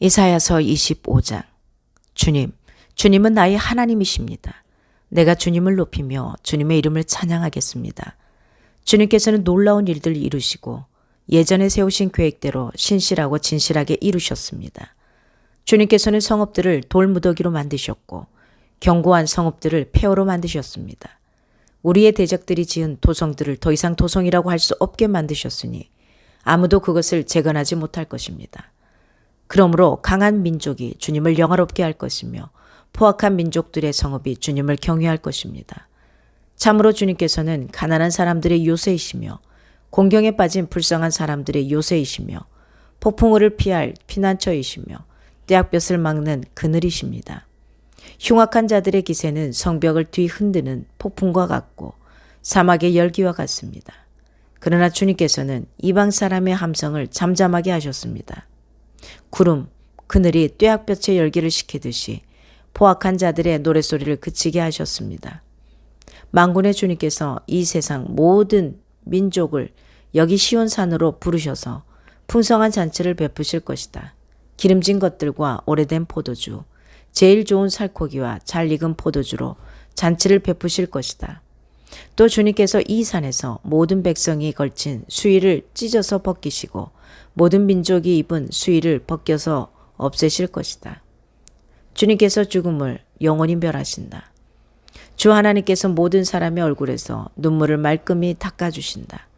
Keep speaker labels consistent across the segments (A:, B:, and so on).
A: 이사야서 25장 주님, 주님은 나의 하나님이십니다. 내가 주님을 높이며 주님의 이름을 찬양하겠습니다. 주님께서는 놀라운 일들을 이루시고 예전에 세우신 계획대로 신실하고 진실하게 이루셨습니다. 주님께서는 성읍들을 돌무더기로 만드셨고 견고한 성읍들을 폐허로 만드셨습니다. 우리의 대적들이 지은 도성들을 더 이상 도성이라고 할 수 없게 만드셨으니 아무도 그것을 재건하지 못할 것입니다. 그러므로 강한 민족이 주님을 영화롭게 할 것이며 포악한 민족들의 성읍이 주님을 경외할 것입니다. 참으로 주님께서는 가난한 사람들의 요새이시며 공경에 빠진 불쌍한 사람들의 요새이시며 폭풍우를 피할 피난처이시며 떼약볕을 막는 그늘이십니다. 흉악한 자들의 기세는 성벽을 뒤 흔드는 폭풍과 같고 사막의 열기와 같습니다. 그러나 주님께서는 이방 사람의 함성을 잠잠하게 하셨습니다. 구름, 그늘이 떼약볕의 열기를 식히듯이 포악한 자들의 노랫소리를 그치게 하셨습니다. 망군의 주님께서 이 세상 모든 민족을 여기 시온산으로 부르셔서 풍성한 잔치를 베푸실 것이다. 기름진 것들과 오래된 포도주, 제일 좋은 살코기와 잘 익은 포도주로 잔치를 베푸실 것이다. 또 주님께서 이 산에서 모든 백성이 걸친 수의를 찢어서 벗기시고 모든 민족이 입은 수의를 벗겨서 없애실 것이다. 주님께서 죽음을 영원히 멸하신다. 주 하나님께서 모든 사람의 얼굴에서 눈물을 말끔히 닦아주신다.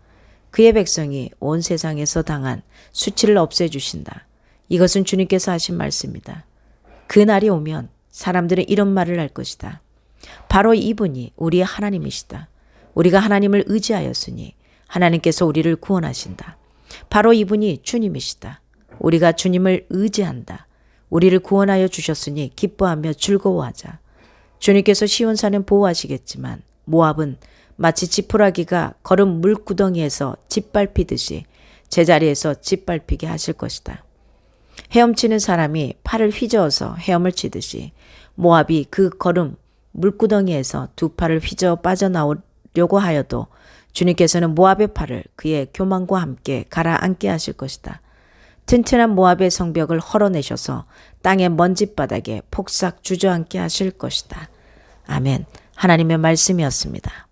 A: 그의 백성이 온 세상에서 당한 수치를 없애주신다. 이것은 주님께서 하신 말씀이다. 그 날이 오면 사람들은 이런 말을 할 것이다. 바로 이분이 우리의 하나님이시다. 우리가 하나님을 의지하였으니 하나님께서 우리를 구원하신다. 바로 이분이 주님이시다. 우리가 주님을 의지한다. 우리를 구원하여 주셨으니 기뻐하며 즐거워하자. 주님께서 시온산은 보호하시겠지만 모압은 마치 지푸라기가 걸은 물구덩이에서 짓밟히듯이 제자리에서 짓밟히게 하실 것이다. 헤엄치는 사람이 팔을 휘저어서 헤엄을 치듯이 모압이 그 걸음 물구덩이에서 두 팔을 휘저어 빠져나오려고 하여도 주님께서는 모압의 팔을 그의 교만과 함께 가라앉게 하실 것이다. 튼튼한 모압의 성벽을 헐어내셔서 땅의 먼지바닥에 폭삭 주저앉게 하실 것이다. 아멘. 하나님의 말씀이었습니다.